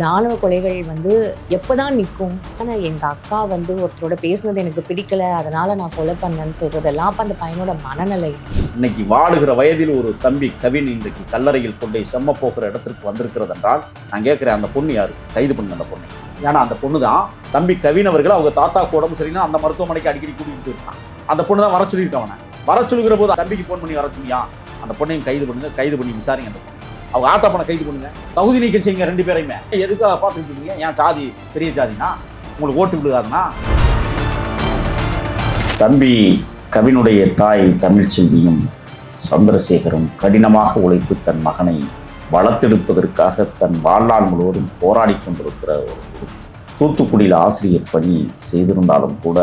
ராணுவ கொலைகள் வந்து எப்போதான் நிற்கும்? ஆனால் எங்கள் அக்கா வந்து ஒருத்தரோட பேசுனது எனக்கு பிடிக்கல. அதனால நான் கொலை பண்ணேன்னு சொல்றதெல்லாம் அப்போ அந்த பையனோட மனநிலை. இன்னைக்கு வாழுகிற வயதில் ஒரு தம்பி கவின் இன்றைக்கு கல்லறையில் கொண்டே செம்ம போகிற இடத்திற்கு வந்திருக்கிறது என்றால் நான் கேட்குறேன் அந்த பொண்ணு யாரு? கைது பண்ணுங்க அந்த பொண்ணு. ஏன்னா அந்த பொண்ணு தான் தம்பி கவின் அவர்கள் அவங்க தாத்தா உடம்பு சரினா அந்த மருத்துவமனைக்கு அடிக்கடி கூட்டிகிட்டு இருக்கான் அந்த பொண்ணு தான் வர சொல்லியிருக்கவனை வர சொல்லுகிற போது தம்பிக்கு ஃபோன் பண்ணி வர சொல்லியா? அந்த பொண்ணையும் கைது பண்ணுங்க கைது பண்ணி விசாரிங்க அந்த பொண்ணு. அவங்க ஆத்தா பண்ண கைது பண்ணுங்க. தகுதி நீக்கம் செய்யுங்க ரெண்டு பேரையுமே. எதுக்காக பார்த்துட்டு இருக்கீங்க? என் சாதி பெரிய சாதினா உங்களுக்கு ஓட்டு விழுகாதுன்னா? தம்பி கவினுடைய தாய் தமிழ்ச்செல்வியும் சந்திரசேகரும் கடினமாக உழைத்து தன் மகனை வளர்த்தெடுப்பதற்காக தன் வாழ்நாள் முழுவதும் போராடி கொண்டிருக்கிற ஒரு தூத்துக்குடியில் ஆசிரியர் பணி செய்திருந்தாலும் கூட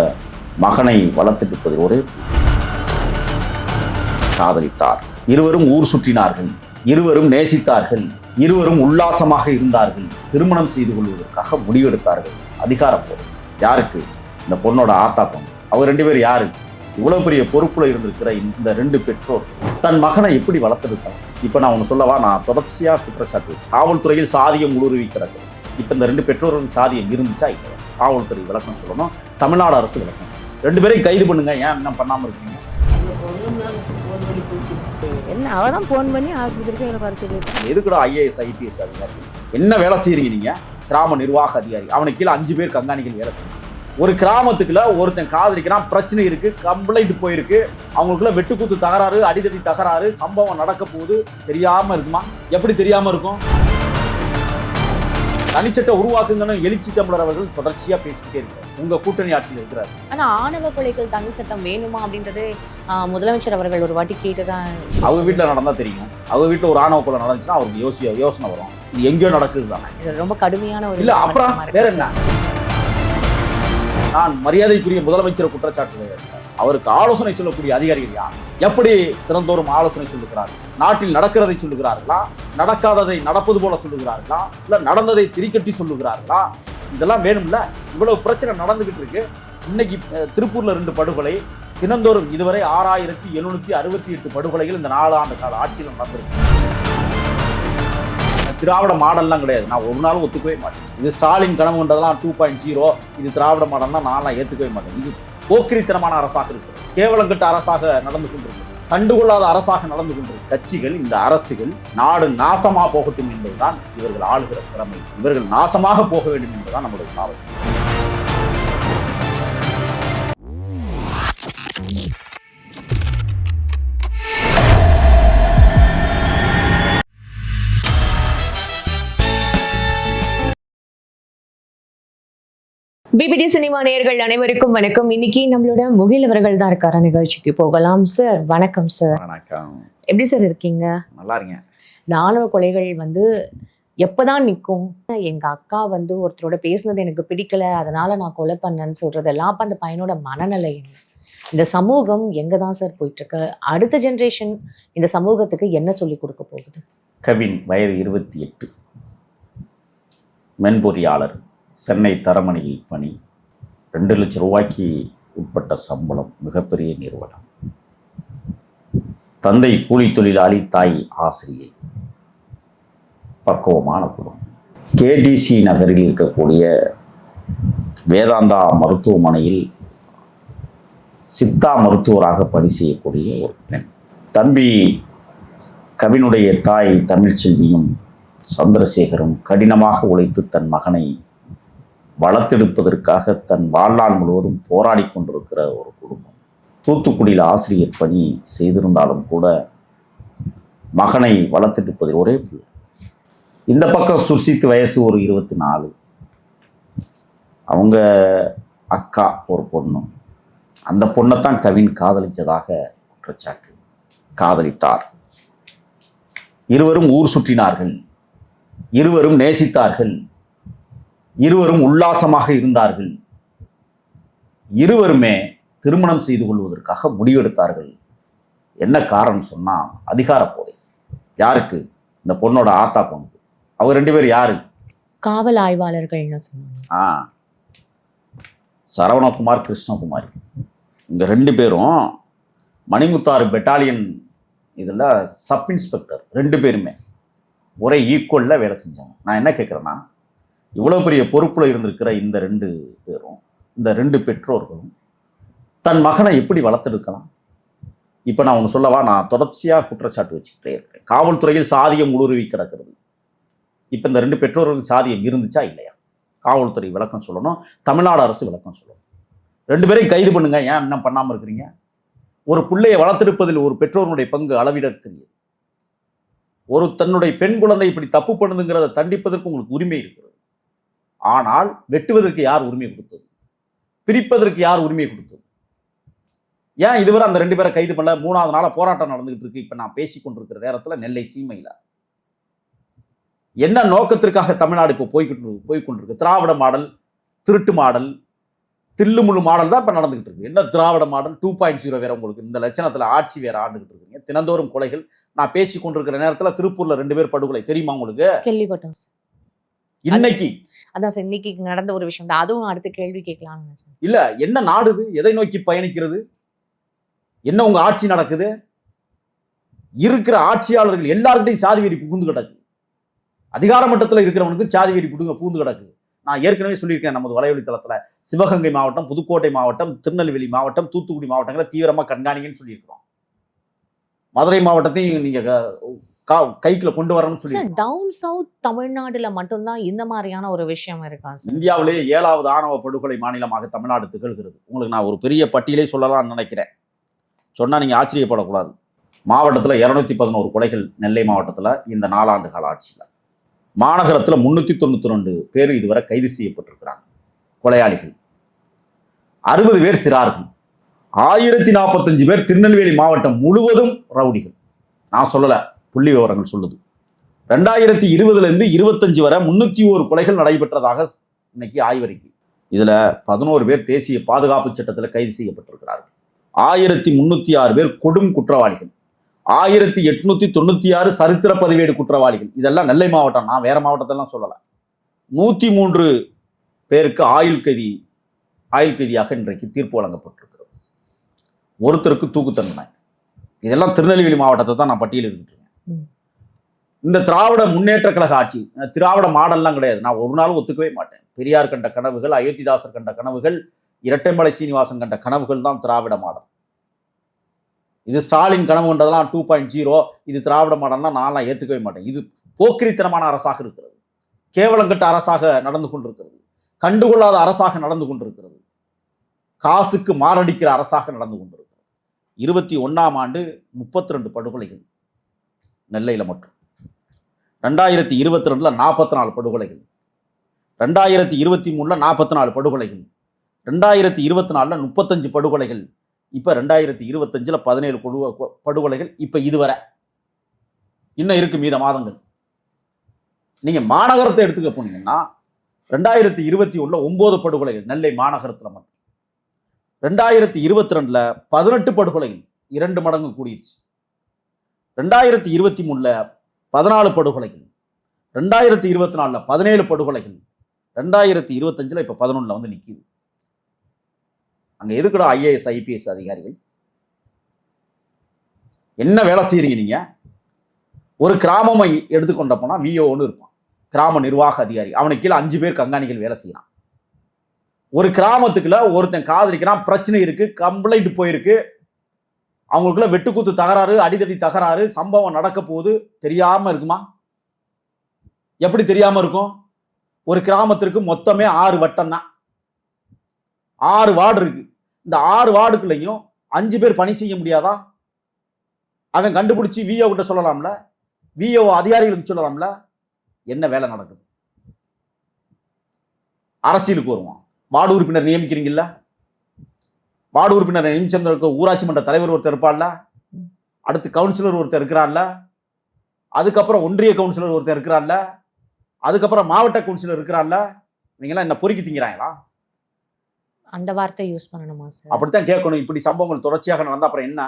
மகனை வளர்த்தெடுப்பதில் ஒரு காதலித்தார். இருவரும் ஊர் சுற்றினார்கள். இருவரும் நேசித்தார்கள். இருவரும் உல்லாசமாக இருந்தார்கள். திருமணம் செய்து கொள்வதற்காக முடிவெடுத்தார்கள். அதிகாரப்போர் யாருக்கு? இந்த பொண்ணோட ஆத்தா பொண்ணு. அவங்க ரெண்டு பேர் யாரு? இவ்வளவு பெரிய பொறுப்புல இருந்திருக்கிற இந்த ரெண்டு பெற்றோர் தன் மகனை எப்படி வளர்த்தெடுத்தாங்க? இப்ப நான் ஒன்று சொல்லவா? நான் தொடர்ச்சியா குற்றச்சாட்டு வச்சு. காவல்துறையில் சாதியம் ஊடுருவி கிடக்குது இப்ப இந்த ரெண்டு பெற்றோரும் சாதியம் இருந்துச்சா? இல்லை. காவல்துறை விளக்கம் சொல்லணும். தமிழ்நாடு அரசு விளக்கம் சொல்லணும். ரெண்டு பேரையும் கைது பண்ணுங்க. ஏன் என்ன பண்ணாமல் இருக்கீங்க? என்ன அவ தான் ஃபோன் பண்ணி ஆஸ்பத்திரிக்கு எனக்கு வர சொல்லியிருக்கேன். எதுக்குடா ஐஏஎஸ் ஐபிஎஸ் அதிகாரி என்ன வேலை செய்கிறீங்க நீங்க? கிராம நிர்வாக அதிகாரி. அவனுக்கு கீழே அஞ்சு பேர் கண்காணிகள் வேலை செய்யணும். ஒரு கிராமத்துக்குள்ள ஒருத்தன் காதலிக்கிறான் பிரச்சனை இருக்கு கம்ப்ளைண்ட் போயிருக்கு. அவங்களுக்குள்ள வெட்டுக்குத்து தகராறு அடிதடி தகராறு சம்பவம் நடக்க போகுது. தெரியாம இருக்குமா? எப்படி தெரியாம இருக்கும்? தனிச்சட்ட உருவாக்குங்கன்னு எழுச்சி தமிழர் அவர்கள் தொடர்ச்சியா பேசிக்கிட்டே இருக்காரு. உங்க கூட்டணி ஆட்சியில் இருக்கிறார். ஆனால் ஆணவ கொலைகள் தனி சட்டம் வேணுமா அப்படின்றது முதலமைச்சர் அவர்கள் ஒரு வாட்டி கேட்டுதான் அவங்க வீட்டில் நடந்தா தெரியும். அவங்க வீட்டில் ஒரு ஆணவ கொலை நடந்துச்சுன்னா அவருக்கு யோசி யோசனை வரும். இது எங்கேயோ நடக்குது தானே. ரொம்ப கடுமையான ஒரு இல்ல அப்புறம் வேற. என்ன? நான் மரியாதைக்குரிய முதலமைச்சர் குற்றச்சாட்டு அவருக்கு ஆலோசனை சொல்லக்கூடிய அதிகாரிகள் யார்? எப்படி திறந்தோறும் ஆலோசனை சொல்லுகிறார்கள் நாட்டில் நடக்கிறதை சொல்லுகிறார்களா? நடக்காததை நடப்பது போல சொல்லுகிறார்களா? இல்ல நடந்ததை திரிக்கட்டி சொல்லுகிறார்களா? இதெல்லாம் வேணும்ல? இவ்வளவு பிரச்சனை நடந்துகிட்டு இருக்கு. இன்னைக்கு திருப்பூர்ல ரெண்டு படுகொலை. தினந்தோறும் இதுவரை ஆறாயிரத்தி எழுநூத்தி அறுபத்தி எட்டு படுகொலைகள் இந்த நாலு ஆண்டு கால ஆட்சியில் நடந்திருக்கு. திராவிட மாடல்லாம் கிடையாது. நான் ஒரு நாள் ஒத்துக்கவே மாட்டேன். இது ஸ்டாலின் கனவுன்றதெல்லாம் டூ பாயிண்ட் ஜீரோ இது திராவிட மாடல்னா நான்லாம் ஏற்றுக்கவே மாட்டேன். இது போக்கிரித்தனமான அரசாக இருக்கு கேவலங்கட்ட அரசாக நடந்து கொண்டிருக்கு கண்டுகொள்ளாத அரசாக நடந்து கொண்டிருக்கும் கட்சிகள் இந்த அரசுகள் நாடு நாசமாக போகட்டும் என்பதுதான் இவர்கள் ஆளுகிற திறமை. இவர்கள் நாசமாக போக வேண்டும் என்பதுதான் நம்முடைய சாதனை பிபிடி சினிமா நேயர்கள் அனைவருக்கும் வணக்கம். இன்னைக்கு நம்மளோட முகில் அவர்கள் தான் இருக்காரு. நிகழ்ச்சிக்கு போகலாம். சார் வணக்கம் சார் வணக்கம். எப்படி சார் இருக்கீங்க? நல்லா இருங்க ராணுவ கொலைகள் வந்து எப்போதான் நிற்கும்? எங்க அக்கா வந்து ஒருத்தரோட பேசுனது எனக்கு பிடிக்கல. அதனால நான் கொலை பண்ணேன்னு சொல்றதெல்லாம் அப்போ அந்த பையனோட மனநிலை இந்த சமூகம் எங்க தான் சார் போயிட்டு இருக்கு அடுத்த ஜென்ரேஷன் இந்த சமூகத்துக்கு என்ன சொல்லி கொடுக்க போகுது? கவின் வயது இருபத்தி எட்டு. மென்பொறியாளர். சென்னை தரமணியில் பணி. ரெண்டு லட்சம் ரூபாய்க்கு உட்பட்ட சம்பளம் மிகப்பெரிய நிறுவனம். தந்தை கூலி தொழிலாளி தாய் ஆசிரியை. பக்குவமான குடும்பம். கேடிசி நகரில் இருக்கக்கூடிய வேதாந்தா மருத்துவமனையில் சித்தா மருத்துவராக பணி செய்யக்கூடிய ஒரு பெண். தம்பி கவினுடைய தாய் தமிழ்ச்செல்வியும் சந்திரசேகரும் கடினமாக உழைத்து தன் மகனை வளர்த்தெடுப்பதற்காக தன் வாழ்நாள் முழுவதும் போராடி கொண்டிருக்கிற ஒரு குடும்பம். தூத்துக்குடியில் ஆசிரியர் பணி செய்திருந்தாலும் கூட மகனை வளர்த்தெடுப்பதில் ஒரே பிள்ளை. இந்த பக்கம் சுர்சித் வயசு ஒரு இருபத்தி நாலு அவங்க அக்கா ஒரு பொண்ணு. அந்த பொண்ணைத்தான் கவின் காதலிச்சதாக குற்றச்சாட்டு. காதலித்தார். இருவரும் ஊர் சுற்றினார்கள். இருவரும் நேசித்தார்கள். இருவரும் உல்லாசமாக இருந்தார்கள். இருவருமே திருமணம் செய்து கொள்வதற்காக முடிவெடுத்தார்கள். என்ன காரணம் சொன்னா அதிகார போதை. யாருக்கு? இந்த பொண்ணோட ஆத்தா பொண்ணு அவங்க ரெண்டு பேர் யாரு? காவல் ஆய்வாளர்கள்னு சொன்னாங்க? ஆ. சரவணகுமார் கிருஷ்ணகுமாரி. இந்த ரெண்டு பேரும் மணிமுத்தாறு பெட்டாலியன் இதில் சப் இன்ஸ்பெக்டர் ரெண்டு பேருமே. ஒரே ஈக்குவலில் வேலை செஞ்சாங்க. நான் என்ன கேட்குறேன்னா இவ்வளோ பெரிய பொறுப்பில் இருந்திருக்கிற இந்த ரெண்டு பேரும் இந்த ரெண்டு பெற்றோர்களும் தன் மகனை எப்படி வளர்த்தெடுக்கலாம்? இப்போ நான் ஒன்று சொல்லவா? நான் தொடர்ச்சியாக குற்றச்சாட்டு வச்சுக்கிட்டே இருக்கிறேன். காவல்துறையில் சாதியம் ஊடுருவி கிடக்கிறது. இப்போ இந்த ரெண்டு பெற்றோர்களுக்கு சாதியம் இருந்துச்சா இல்லையா? காவல்துறை விளக்கம் சொல்லணும் தமிழ்நாடு அரசு விளக்கம் சொல்லணும். ரெண்டு பேரையும் கைது பண்ணுங்க. ஏன் இன்னும் பண்ணாமல் இருக்கிறீங்க? ஒரு பிள்ளையை வளர்த்தெடுப்பதில் ஒரு பெற்றோருடைய பங்கு அளவிடற்கரியது. ஒரு தன்னுடைய பெண் குழந்தை இப்படி தப்பு பண்ணுதுங்கிறத தண்டிப்பதற்கு உங்களுக்கு உரிமை இருக்கிறது. ஆனால் வெட்டுவதற்கு யார் உரிமை கொடுத்தது? பிரிப்பதற்கு யார் உரிமை கொடுத்தது? ஏன் இதுவரை அந்த ரெண்டு பேரை கைது பண்ணல? மூணாவது நாளா போராட்டம் நடந்துகிட்டு இருக்கு. இப்ப நான் பேசி கொண்டிருக்கிற நேரத்தில் நெல்லை சீமையில். என்ன நோக்கத்திற்காக தமிழ்நாடு இப்போ போய்கிட்டு போய்கொண்டிருக்கு. திராவிட மாடல் திருட்டு மாடல் தில்லுமுழு மாடல் தான் இப்போ நடந்துகிட்டு இருக்கு. என்ன Dravida model? Two point zero வேற உங்களுக்கு. இந்த லட்சணத்துல ஆட்சி வேற ஆண்டுகிட்டு இருக்கீங்க தினந்தோறும் கொலைகள். நான் பேசி கொண்டிருக்கிற நேரத்துல திருப்பூர்ல ரெண்டு பேர் படுகொலை. தெரியுமா உங்களுக்கு? கேள்விப்பட்டோம் சார் இன்னைக்கு. அதான் சார் இன்னைக்கு நடந்த ஒரு விஷயம் தான். அதுவும் அடுத்த கேள்வி கேட்கலாம்னு இல்ல என்ன நாடு இது எதை நோக்கி பயணிக்கிறது? என்ன உங்க ஆட்சி நடக்குது? இருக்கிற ஆட்சியாளர்கள் எல்லார்கிட்டையும் சாதி வெறி புகுந்து கிடக்கு. அதிகார மட்டத்தில் இருக்கிறவனுக்கு சாதி வெறி புடுங்க புகுந்து கிடக்கு. நான் ஏற்கனவே சொல்லியிருக்கேன் நமது வலைவழி தளத்துல சிவகங்கை மாவட்டம் புதுக்கோட்டை மாவட்டம் திருநெல்வேலி மாவட்டம் தூத்துக்குடி மாவட்டங்களை தீவிரமா கண்காணிங்கன்னு சொல்லியிருக்கிறோம். மதுரை மாவட்டத்தையும் நீங்க க- கா- கைக்குள்ள கொண்டு வரணும்னு சொல்லி டவுன் சவுத் தமிழ்நாடுல மட்டும்தான் இந்த மாதிரியான ஒரு விஷயம் இருக்கா சார்? இந்தியாவிலேயே ஏழாவது ஆணவ படுகொலை மாநிலமாக தமிழ்நாடு திகழ்கிறது. உங்களுக்கு நான் ஒரு பெரிய பட்டியலே சொல்லலாம்னு நினைக்கிறேன். சொன்னா நீங்க ஆச்சரியப்படக்கூடாது. மாவட்டத்தில் இரநூத்தி பதினோரு கொலைகள் நெல்லை மாவட்டத்தில் இந்த நாலாண்டு கால ஆட்சியில். மாநகரத்தில் முன்னூற்றி தொண்ணூற்றி ரெண்டு பேர் இதுவரை கைது செய்யப்பட்டிருக்கிறாங்க. கொலையாளிகள். அறுபது பேர் சிறார்கள். ஆயிரத்தி நாற்பத்தஞ்சு பேர் திருநெல்வேலி மாவட்டம் முழுவதும் ரவுடிகள். நான் சொல்லலை. புள்ளி விவரங்கள் சொல்லுது. ரெண்டாயிரத்தி இருபதுலேருந்து இருபத்தஞ்சு வரை முன்னூற்றி ஒரு கொலைகள் நடைபெற்றதாக இன்னைக்கு ஆய்வறிக்கை. இதில் பதினோரு பேர் தேசிய பாதுகாப்பு சட்டத்தில் கைது செய்யப்பட்டிருக்கிறார்கள். ஆயிரத்தி முன்னூற்றி ஆறு பேர் கொடும் குற்றவாளிகள். ஆயிரத்தி எட்நூத்தி தொண்ணூற்றி ஆறு சரித்திர பதிவேடு குற்றவாளிகள். இதெல்லாம் நெல்லை மாவட்டம் நான் வேறு மாவட்டத்தெல்லாம் சொல்லலை. நூற்றி மூன்று பேருக்கு ஆயுள் கைதி ஆயுள் கைதியாக இன்றைக்கு தீர்ப்பு வழங்கப்பட்டிருக்கிறது. ஒருத்தருக்கு தூக்கு தண்டனை. இதெல்லாம் திருநெல்வேலி மாவட்டத்தை தான் நான் பட்டியலிட்டு இருக்கேன் இந்த திராவிட முன்னேற்ற கழக ஆட்சி திராவிட மாடல்லாம் கிடையாது. நான் ஒரு நாள் ஒத்துக்கவே மாட்டேன். பெரியார் கண்ட கனவுகள் அயோத்திதாசர் கண்ட கனவுகள் இரட்டைமலை சீனிவாசன் கண்ட கனவுகள் தான் திராவிட மாடல். இது ஸ்டாலின் கனவுன்றதெல்லாம் டூ பாயிண்ட் ஜீரோ இது திராவிட மாடல்னா நான்லாம் ஏற்றுக்கவே மாட்டேன். இது போக்கிரித்தனமான அரசாக இருக்கிறது. கேவலங்கட்ட அரசாக நடந்து கொண்டிருக்கிறது. கண்டுகொள்ளாத அரசாக நடந்து கொண்டிருக்கிறது. காசுக்கு மாரடிக்கிற அரசாக நடந்து கொண்டிருக்கிறது. இருபத்தி ஒன்றாம் ஆண்டு முப்பத்தி ரெண்டு படுகொலைகள். நெல்லையில் மட்டும். ரெண்டாயிரத்தி இருபத்தி ரெண்டில் நாற்பத்தி நாலு படுகொலைகள். ரெண்டாயிரத்தி இருபத்தி மூணில் நாற்பத்தி நாலு படுகொலைகள். ரெண்டாயிரத்தி இருபத்தி நாலுல முப்பத்தஞ்சு படுகொலைகள். இப்போ ரெண்டாயிரத்தி இருபத்தஞ்சில் பதினேழு படு படுகொலைகள். இப்போ இதுவரை. இன்னும் இருக்கு மீத மாதங்கள். நீங்கள் மாநகரத்தை எடுத்துக்க போனீங்கன்னா ரெண்டாயிரத்தி இருபத்தி ஒன்றில் ஒம்பது படுகொலைகள் நெல்லை மாநகரத்தில் மட்டும். ரெண்டாயிரத்தி இருபத்தி ரெண்டில் பதினெட்டு படுகொலைகள் இரண்டு மடங்கு கூடிருச்சு. ரெண்டாயிரத்தி இருபத்தி மூணில் பதினாலு படுகொலைகள் ரெண்டாயிரத்தி இருபத்தி நாலில் பதினேழு படுகொலைகள் ரெண்டாயிரத்தி இருபத்தஞ்சில் இப்போ பதினொன்றில் வந்து நிற்கிது அங்கே எதுக்குடா ஐஏஎஸ் ஐபிஎஸ் அதிகாரிகள்? என்ன வேலை செய்கிறீங்க நீங்கள் ஒரு கிராமமை எடுத்துக்கொண்ட போனால் விஓன்னு இருப்பான். கிராம நிர்வாக அதிகாரி. அவனுக்கு கீழே அஞ்சு பேர் கண்காணிகள் வேலை செய்யறான் ஒரு கிராமத்துக்குள்ள ஒருத்தன் காதலிக்கிறான் பிரச்சனை இருக்கு கம்ப்ளைண்ட் போயிருக்கு அவங்களுக்குள்ள வெட்டுக்குத்து தகராறு அடிதடி தகராறு சம்பவம் நடக்க போகுது. தெரியாம இருக்குமா? எப்படி தெரியாம இருக்கும்? ஒரு கிராமத்திற்கு மொத்தமே ஆறு வட்டம் தான் ஆறு வார்டு இருக்கு. இந்த ஆறு வார்டுக்குள்ளேயும் அஞ்சு பேர் பணி செய்ய முடியாதா? அவன் கண்டுபிடிச்சி விஓ கிட்ட சொல்லலாம்ல? விஓ அதிகாரிகளுக்கு சொல்லலாம்ல? என்ன வேலை நடக்குது? அரசியலுக்கு வருவான். வார்டு உறுப்பினர் நியமிக்கிறீங்கல்ல? வார்டு உறுப்பினர் நியமிச்சிருந்த ஊராட்சி மன்ற தலைவர் ஒருத்தர் இருப்பான்ல அடுத்து கவுன்சிலர் ஒருத்தர் இருக்கிறான்ல அதுக்கப்புறம் ஒன்றிய கவுன்சிலர் ஒருத்தர் இருக்கிறான்ல அதுக்கப்புறம் மாவட்ட கவுன்சிலர் இருக்கிறான்ல நீங்களாம் என்ன பொறுக்கி திங்கிறாங்களா? அந்த வார்த்தை யூஸ் பண்ணணுமா சார்? அப்படித்தான் கேட்கணும். இப்படி சம்பவங்கள் தொடர்ச்சியாக நடந்தா அப்புறம் என்ன?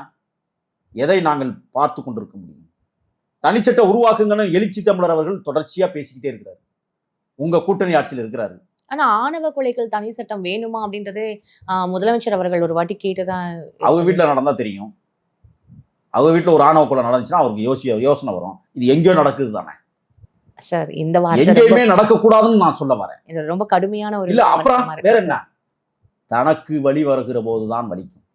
எதை நாங்கள் பார்த்து கொண்டிருக்க முடியும்? தனிச்சட்ட உருவாக்குங்கன்னு எழுச்சி தமிழர் அவர்கள் தொடர்ச்சியா பேசிக்கிட்டே இருக்கிறாரு. உங்க கூட்டணி ஆட்சியில் இருக்கிறாரு. ஆனா ஆணவ கொலைகள் தனி சட்டம் வேணுமா அப்படின்றது முதலமைச்சர் அவர்கள் ஒரு வாட்டி கேட்டுதான் அவங்க வீட்டில் நடந்தா தெரியும். அவங்க வீட்டில் ஒரு ஆணவ கொலை நடந்துச்சுன்னா அவருக்கு யோசி யோசனை வரும். இது எங்கேயோ நடக்குது தானே. சார் இந்த எங்கேயுமே நடக்கக்கூடாதுன்னு நான் சொல்ல வரேன். இது ரொம்ப கடுமையான ஒரு இல்ல அப்புறம் வேற. என்ன? தனக்கு வலி வருகிற போதுதான் வலிக்கும்.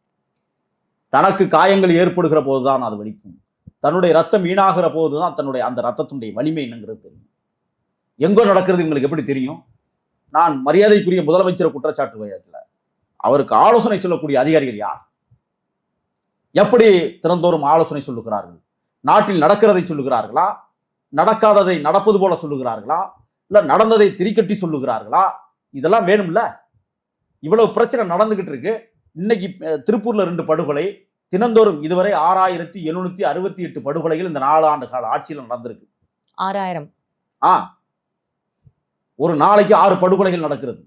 தனக்கு காயங்கள் ஏற்படுகிற போதுதான் அது வலிக்கும். தன்னுடைய ரத்தம் வீணாகிற போதுதான் தன்னுடைய அந்த ரத்தத்தினுடைய வலிமை என்னங்கிறது தெரியும். எங்கோ நடக்கிறது உங்களுக்கு எப்படி தெரியும்? நான் மரியாதைக்குரிய முதலமைச்சரை குற்றச்சாட்டு வைக்கல அவருக்கு ஆலோசனை சொல்லக்கூடிய அதிகாரிகள் யார்? எப்படி தினந்தோறும் ஆலோசனை சொல்லுகிறார்கள்? நாட்டில் நடக்கிறதை சொல்லுகிறார்களா? நடக்காததை நடப்பது போல சொல்லுகிறார்களா? இல்ல நடந்ததை திரிக்கட்டி சொல்லுகிறார்களா? இதெல்லாம் வேணும்ல? இவ்வளவு பிரச்சனை நடந்துகிட்டு இருக்கு. இன்னைக்கு திருப்பூர்ல ரெண்டு படுகொலை தினந்தோறும் இதுவரை ஆறாயிரத்தி எழுநூத்தி அறுபத்தி எட்டு படுகொலைகள் இந்த நாலு ஆண்டு கால ஆட்சியில் நடந்திருக்கு. ஆறாயிரம். ஆ. ஒரு நாளைக்கு ஆறு படுகொலைகள் நடக்கிறது.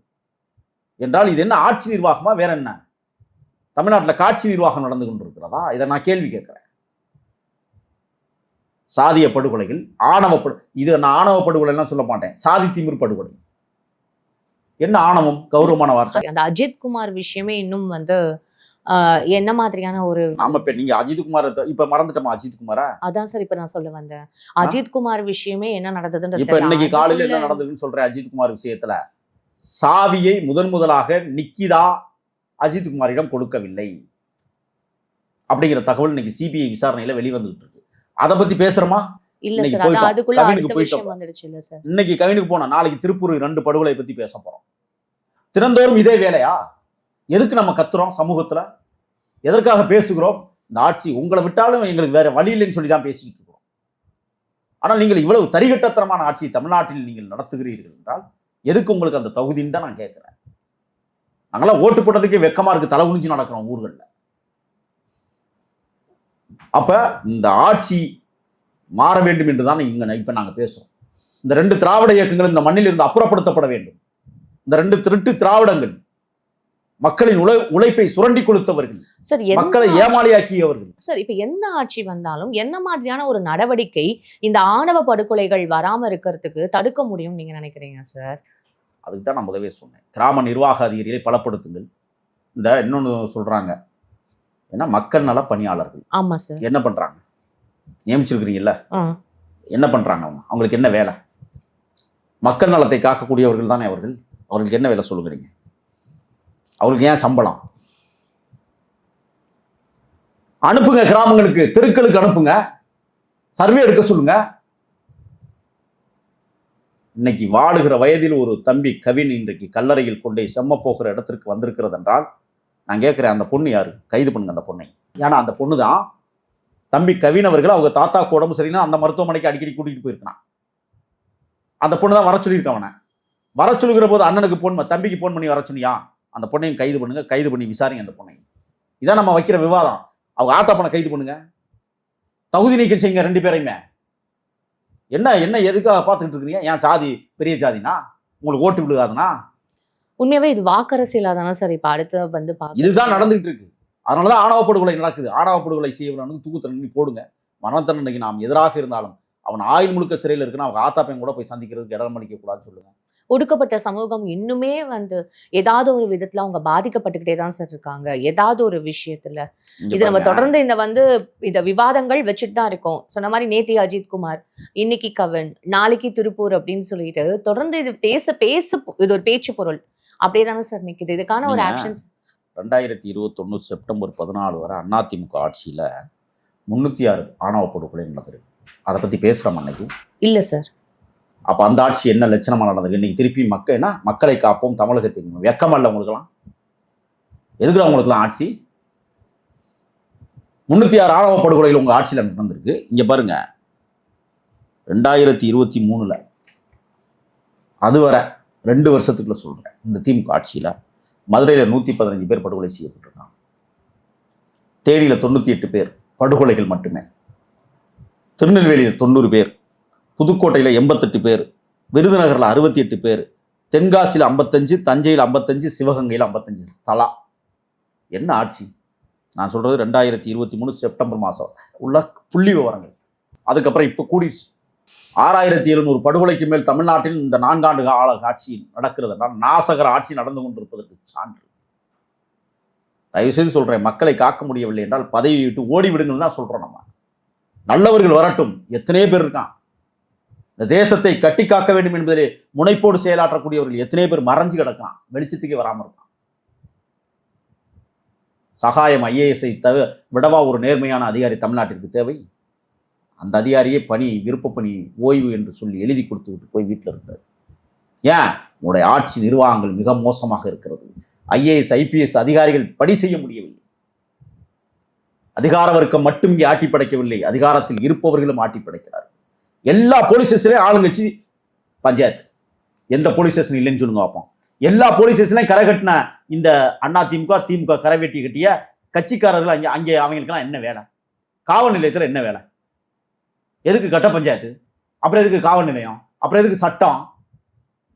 என்றால் இது என்ன ஆட்சி நிர்வாகமா வேற என்ன? தமிழ்நாட்டில் காட்சி நிர்வாகம் நடந்து கொண்டிருக்கிறதா? இதை நான் கேள்வி கேட்கிறேன். சாதிய படுகொலைகள் ஆணவ படு இது நான் ஆணவ படுகொலைலாம் சொல்ல மாட்டேன். சாதி திமிர் படுகொலை. என்ன ஆணவம்? கௌரவமான வார்த்தை. அந்த அஜித் குமார் விஷயமே இன்னும் வந்து என்ன மாதிரியான ஒரு ஆமா இப்ப நீங்க அஜித்குமார் இப்ப மறந்துட்டோமா அஜித்குமாரா? அதான் சார் இப்ப நான் சொல்ல வந்தேன். அஜித் குமார் விஷயமே என்ன நடந்ததுன்றது இப்ப இன்னைக்கு. காலையில என்ன நடந்ததுன்னு சொல்றேன் அஜித்குமார் விஷயத்துல. சாவியை முதன் முதலாக நிக்கிதா அஜித்குமாரிடம் கொடுக்கவில்லை. அப்படிங்கிற தகவல் இன்னைக்கு சிபிஐ விசாரணையில வெளிவந்துகிட்டு இருக்கு அதை பத்தி பேசுறோமா? இல்ல சார். அதுக்குள்ள கவினுக்கு அடுத்த போயிட்டோம். விஷயம் வந்துடுச்சு இல்ல சார். இன்னைக்கு கவினுக்கு போனா நாளைக்கு திருப்பூர் ரெண்டு படுகொலை பத்தி பேச போறோம். தினந்தோறும் இதே வேலையா? எதுக்கு நம்ம கத்துறோம் சமூகத்துல? எதற்காக பேசுகிறோம்? இந்த ஆட்சி உங்களை விட்டாலும் எங்களுக்கு வேற வழி இல்லைன்னு சொல்லி தான் பேசிக்கிட்டு இருக்கிறோம். ஆனால் நீங்கள் இவ்வளவு தரிகட்டத்தனமான ஆட்சியை தமிழ்நாட்டில் நீங்கள் நடத்துகிறீர்கள் என்றால் எதுக்கு உங்களுக்கு அந்த தகுதின்னு தான் நான் கேட்கிறேன். நாங்களாம் ஓட்டு போட்டதுக்கே வெக்கமா இருக்கு தலை குனிஞ்சு நடக்கிறோம் ஊர்களில். அப்ப இந்த ஆட்சி மாற வேண்டும் என்று தான் இங்க இப்ப நாங்க பேசுறோம். இந்த ரெண்டு திராவிட இயக்கங்கள் இந்த மண்ணில் இருந்து அப்புறப்படுத்தப்பட வேண்டும். இந்த ரெண்டு திருட்டு திராவிடங்கள் மக்களின் உழை உழைப்பை சுரண்டி கொடுத்தவர்கள். சார் மக்களை ஏமாளியாக்கியவர்கள். சார் இப்ப எந்த ஆட்சி வந்தாலும் என்ன மாதிரியான ஒரு நடவடிக்கை இந்த ஆணவ படுகொலைகள் வராம இருக்கிறதுக்கு தடுக்க முடியும் நீங்க நினைக்கிறீங்க சார் அதுக்கு தான் நான் முதவே சொன்னேன். கிராம நிர்வாக அதிகாரிகளை பலப்படுத்துங்கள். இந்த இன்னொன்று சொல்றாங்க. ஏன்னா மக்கள் நல பணியாளர்கள். ஆமா சார் என்ன பண்றாங்க? நியமிச்சிருக்கிறீங்கல்ல. என்ன பண்றாங்க அவங்க? அவங்களுக்கு என்ன வேலை? மக்கள் நலத்தை காக்கக்கூடியவர்கள் தானே அவர்கள்? அவர்களுக்கு என்ன வேலை சொல்லுங்க நீங்க அவருக்கு ஏன் சம்பளம்? அனுப்புங்க கிராமங்களுக்கு தெருக்களுக்கு அனுப்புங்க. சர்வே எடுக்க சொல்லுங்க. இன்னைக்கு வாழுகிற வயதில் ஒரு தம்பி கவின் இன்றைக்கு கல்லறையில் கொண்டே செம்ம போகிற இடத்திற்கு வந்திருக்கிறது என்றால் நான் கேட்குறேன் அந்த பொண்ணு யாரு? கைது பண்ணுங்க அந்த பொண்ணை. ஏன்னா அந்த பொண்ணு தான் தம்பி கவின் அவர்கள் அவங்க தாத்தா உடம்பு சரியில்லை அந்த மருத்துவமனைக்கு அடிக்கடி கூட்டிகிட்டு போயிருக்கான் அந்த பொண்ணு தான் வர சொல்லியிருக்க அவனை. வர சொல்லுகிற போது அண்ணனுக்கு போன் தம்பிக்கு ஃபோன் பண்ணி வர சொன்னியா அந்த பொண்ணையும் கைது பண்ணுங்க கைது பண்ணி விசாரிங்க அந்த பொண்ணை. இதான் நம்ம வைக்கிற விவாதம். அவங்க ஆத்தா பொண்ணை கைது பண்ணுங்க. தகுதி நீக்கம் செய்யுங்க ரெண்டு பேரையுமே. என்ன என்ன எதுக்காக பார்த்துக்கிட்டு இருக்கிறீங்க? ஏன் சாதி பெரிய சாதினா? உங்களுக்கு ஓட்டு விழுகாதுனா? உண்மையாவே இது வாக்கரசியலா தானே சார் இப்ப அடுத்து வந்து இதுதான் நடந்துகிட்டு இருக்கு. அதனாலதான் ஆணவ படுகொலை நடக்குது. ஆணவ படுகொலை செய்யவனுக்கு தூக்கு தண்டனை போடுங்க. மரண தண்டனைக்கு நாம் எதிராக இருந்தாலும் அவன் ஆயுள் முழுக்க சிறையில் இருக்குன்னா அவங்க ஆத்தா பையன் கூட போய் சந்திக்கிறதுக்கு இடம் கூடாதுன்னு சொல்லுங்க. ஒடுக்கப்பட்ட சமூகம் இன்னுமே வந்து ஏதாவது ஒரு விதத்துல அவங்க பாதிக்கப்பட்டுக்கிட்டே தான் சார் இருக்காங்க. ஏதாவது ஒரு விஷயத்துல. இது நம்ம. தொடர்ந்து இந்த வந்து இந்த விவாதங்கள் வச்சுட்டு தான் இருக்கோம். சொன்ன மாதிரி நேத்தி அஜித் குமார் இன்னைக்கு கவன் நாளைக்கு திருப்பூர் அப்படின்னு சொல்லிட்டு தொடர்ந்து இது பேச பேச இது ஒரு பேச்சு பொருள். அப்படியே தானே சார் நிக்குது. இதுக்கான ஒரு ஆக்ஷன்ஸ் ரெண்டாயிரத்தி இருபத்தொன்னு செப்டம்பர் பதினாலு வரை அதிமுக ஆட்சியில முன்னூத்தி ஆறு ஆணவ படுகொலை நடந்திருக்கு. அதை பத்தி பேசுறோம் அன்னைக்கு? இல்ல சார் அப்போ அந்த ஆட்சி என்ன லட்சணமாக நடந்தது? இன்னைக்கு திருப்பி மக்கள் மக்களை காப்போம் தமிழகத்தை வெக்கமல்ல உங்களுக்குலாம் உங்களுக்கெல்லாம்? எதுக்குடா ஆட்சி? முன்னூத்தி ஆறு ஆணவ படுகொலைகள் உங்க ஆட்சியில் நடந்திருக்கு. இங்க பாருங்க. ரெண்டாயிரத்தி இருபத்தி மூணுல. அதுவரை ரெண்டு வருஷத்துக்குள்ள சொல்றேன். இந்த திமுக ஆட்சியில மதுரையில நூத்தி பதினஞ்சு பேர் படுகொலை செய்யப்பட்டிருக்காங்க. தேனியில தொண்ணூத்தி எட்டு பேர் படுகொலைகள் மட்டுமே. திருநெல்வேலியில் தொண்ணூறு பேர் புதுக்கோட்டையில் எண்பத்தெட்டு பேர் விருதுநகரில் அறுபத்தி எட்டு பேர் தென்காசியில் ஐம்பத்தஞ்சு தஞ்சையில் ஐம்பத்தஞ்சு சிவகங்கையில் ஐம்பத்தஞ்சு தலா. என்ன ஆட்சி? நான் சொல்கிறது ரெண்டாயிரத்தி இருபத்தி மூணு செப்டம்பர் மாதம் உள்ள புள்ளி விவரங்கள். அதுக்கப்புறம் இப்போ கூடிடுச்சு. ஆறாயிரத்தி எழுநூறு படுகொலைக்கு மேல் தமிழ்நாட்டில் இந்த நான்காண்டு கால ஆட்சி நடக்கிறது நாசகர ஆட்சி நடந்து கொண்டிருப்பதற்கு சான்று. தயவுசெய்து சொல்கிறேன் மக்களை காக்க முடியவில்லை என்றால் பதவியை விட்டு ஓடிவிடுங்கள்னு தான் சொல்கிறோம் நம்ம. நல்லவர்கள் வரட்டும். எத்தனையோ பேர் இருக்கான். இந்த தேசத்தை கட்டி காக்க வேண்டும் என்பதிலே முனைப்போடு செயலாற்றக்கூடியவர்கள் எத்தனை பேர் மறைஞ்சு கிடக்கான் வெளிச்சத்துக்கே வராமல் இருக்கான். சகாயம் ஐஏஎஸ்ஐ தவிர விடவா ஒரு நேர்மையான அதிகாரி தமிழ்நாட்டிற்கு தேவை? அந்த அதிகாரியே பணி விருப்ப பணி ஓய்வு என்று சொல்லி எழுதி கொடுத்து விட்டு போய் வீட்டில் இருந்தார். ஏன்? உங்களுடைய ஆட்சி நிர்வாகங்கள் மிக மோசமாக இருக்கிறது. ஐஏஎஸ் ஐபிஎஸ் அதிகாரிகள் பணி செய்ய முடியவில்லை. அதிகார வர்க்கம் மட்டும் இங்கே ஆட்டி படைக்கவில்லை அதிகாரத்தில் இருப்பவர்களும் ஆட்டி படைக்கிறார் எல்லா போலீஸ் ஸ்டேஷன்லையும் ஆளுங்கட்சி பஞ்சாயத்து. எந்த போலீஸ் ஸ்டேஷன் இல்லைன்னு சொல்லுங்க பார்ப்போம். எல்லா போலீஸ் ஸ்டேஷன்லையும் கரை கட்டின இந்த அண்ணா திமுக திமுக கரை வெட்டி கட்டிய கட்சிக்காரர்கள் அங்கே அங்கே அவங்களுக்கெல்லாம் என்ன வேலை? காவல் நிலையத்தில் என்ன வேலை? எதுக்கு கட்ட பஞ்சாயத்து? அப்புறம் எதுக்கு காவல் நிலையம்? அப்புறம் எதுக்கு சட்டம்?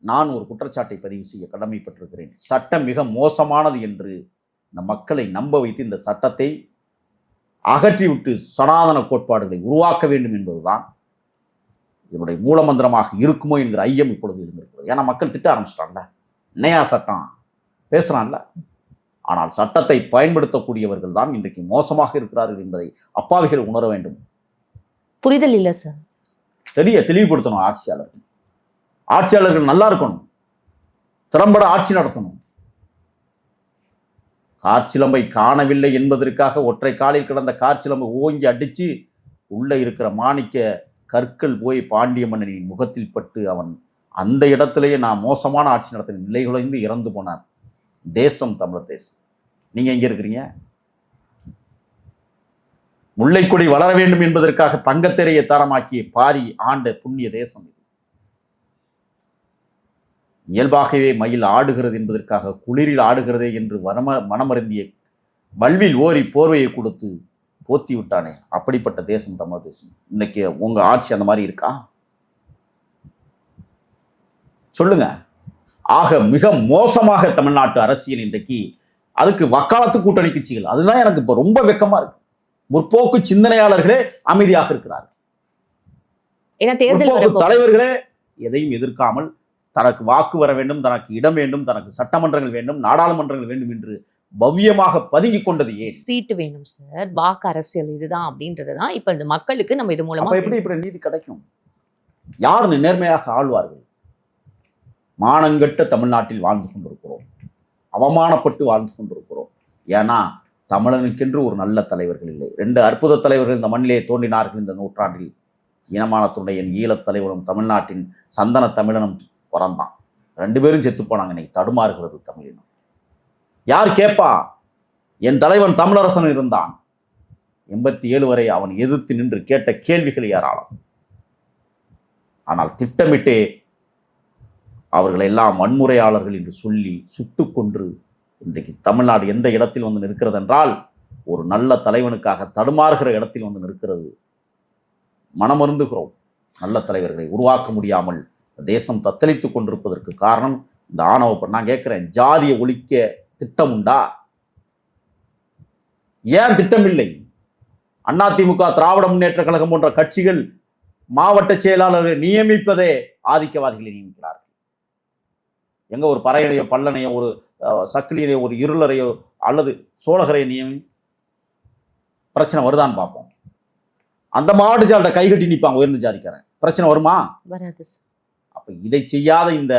நான் ஒரு குற்றச்சாட்டை பதிவு செய்ய கடமைப்பட்டிருக்கிறேன். சட்டம் மிக மோசமானது என்று இந்த மக்களை நம்ப வைத்து இந்த சட்டத்தை அகற்றிவிட்டு சனாதன கோட்பாடுகளை உருவாக்க வேண்டும் என்பதுதான் இதனுடைய மூலமந்திரமாக இருக்குமோ என்கிற ஐயம் இப்பொழுது இருந்திருக்கிறது. ஏன்னா மக்கள் திட்ட ஆரம்பிச்சிட்டாங்கல்ல. என்னையா சட்டம் பேசுறான்ல. ஆனால் சட்டத்தை பயன்படுத்தக்கூடியவர்கள் தான் இன்றைக்கு மோசமாக இருக்கிறார்கள் என்பதை அப்பாவிகள் உணர வேண்டும். புரிதல் இல்லை சார் தெரிய தெளிவுபடுத்தணும் ஆட்சியாளர்கள். ஆட்சியாளர்கள் நல்லா இருக்கணும். திறம்பட ஆட்சி நடத்தணும். கார்ச்சிலம்பை காணவில்லை என்பதற்காக ஒற்றை காலில் கிடந்த கார்ச்சிலம்பை ஓங்கி அடிச்சு உள்ள இருக்கிற மாணிக்க கற்கள் போய் பாண்டிய மன்னனின் முகத்தில் பட்டு அவன் அந்த இடத்திலேயே நான் மோசமான ஆட்சி நடத்தின நிலைகுலைந்து இறந்து போனான். தேசம் தமிழர் தேசம். நீங்கள் எங்கே இருக்கிறீங்க? முல்லைக்கொடி வளர வேண்டும் என்பதற்காக தங்கத்திரையை தரமாக்கிய பாரி ஆண்ட புண்ணிய தேசம் இது. இயல்பாகவே மயில் ஆடுகிறது என்பதற்காக குளிரில் ஆடுகிறதே என்று வனம மனமருந்திய வல்வில் ஓரி போர்வையை கொடுத்து போத்தி விட்டானே. அப்படிப்பட்ட தேசம் தமிழ் தேசம். இன்னைக்கு உங்க ஆட்சி அந்த மாதிரி இருக்கா? சொல்லுங்க. ஆக மிக மோசமாக தமிழ்நாட்டு அரசியல் இன்றைக்கு அதுக்கு வக்காலத்து கூட்டணி கட்சிகள். அதுதான் எனக்கு இப்போ ரொம்ப வெக்கமா இருக்கு. முற்போக்கு சிந்தனையாளர்களே அமைதியாக இருக்கிறார்கள். தலைவர்களே எதையும் எதிர்க்காமல் தனக்கு வாக்கு வர வேண்டும் தனக்கு இடம் வேண்டும் தனக்கு சட்டமன்றங்கள் வேண்டும் நாடாளுமன்றங்கள் வேண்டும் என்று பவ்யமாக பதுங்கிக் கொண்டது ஏன்? சீட்டு வேணும் சார் வாக்கு அரசியல் இதுதான் அப்படின்றது தான் இப்ப இந்த மக்களுக்கு நம்ம இது மூலமா அப்ப எப்படி இப்படி நீதி கிடைக்கும்? யார் நேர்மையாக ஆழ்வார்கள்? மானங்கெட்ட தமிழ்நாட்டில் வாழ்ந்து கொண்டிருக்கிறோம். அவமானப்பட்டு வாழ்ந்து கொண்டிருக்கிறோம். ஏன்னா தமிழனுக்கென்று ஒரு நல்ல தலைவர்கள் இல்லை. ரெண்டு அற்புத தலைவர்கள் இந்த மண்ணிலே தோன்றினார்கள் இந்த நூற்றாண்டில். இனமானத்துடைய ஈழத் தலைவனும் தமிழ்நாட்டின் சந்தன தமிழனும் பிறந்தான் ரெண்டு பேரும் செத்து போனாங்க. இன்னைக்கு தடுமாறுகிறது தமிழினம். யார் கேட்பா என் தலைவன் தமிழரசன் இருந்தான். எண்பத்தி ஏழு வரை அவன் எதிர்த்து நின்று கேட்ட கேள்விகள் ஏராளம். ஆனால் திட்டமிட்டே அவர்களை எல்லாம் வன்முறையாளர்கள் என்று சொல்லி சுட்டுக்கொன்று இன்றைக்கு தமிழ்நாடு எந்த இடத்தில் வந்து நிற்கிறது என்றால் ஒரு நல்ல தலைவனுக்காக தடுமாறுகிற இடத்தில் வந்து நிற்கிறது. மனமருந்துகிறோம். நல்ல தலைவர்களை உருவாக்க முடியாமல் தேசம் தத்தளித்துக் கொண்டிருப்பதற்கு காரணம் இந்த ஆணவ நான் கேட்குறேன் ஜாதியை ஒழிக்க திட்டம் உண்டா ஏன் திட்டமில்லை? அதிமுக திராவிட முன்னேற்ற கழகம் போன்ற கட்சிகள் மாவட்ட செயலாளர்களை நியமிப்பதே ஆதிக்கவாதிகளை நியமிக்கிறார்கள். எங்க ஒரு பறையனையோ பல்லனையோ ஒரு சக்கிலியனையோ ஒரு இருளரையோ அல்லது சோழகரையோ நியமி பிரச்சனை வருதான்னு பார்ப்போம். அந்த மாவட்ட செயலாளர்கிட்ட கைகட்டி நிற்பாங்க உயர்ந்த ஜாதிக்காரன். பிரச்சனை வருமா? வராது அப்ப இதை செய்யாத இந்த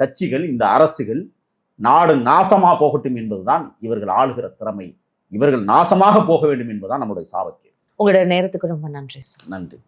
கட்சிகள் இந்த அரசுகள் நாடு நாசமா போகட்டும் என்பதுதான் இவர்கள் ஆளுகிற திறமை. இவர்கள் நாசமாக போக வேண்டும் என்பதுதான் நம்முடைய சாபத்தியம் உங்களோட நேரத்துக்கு ரொம்ப நன்றி சார். நன்றி.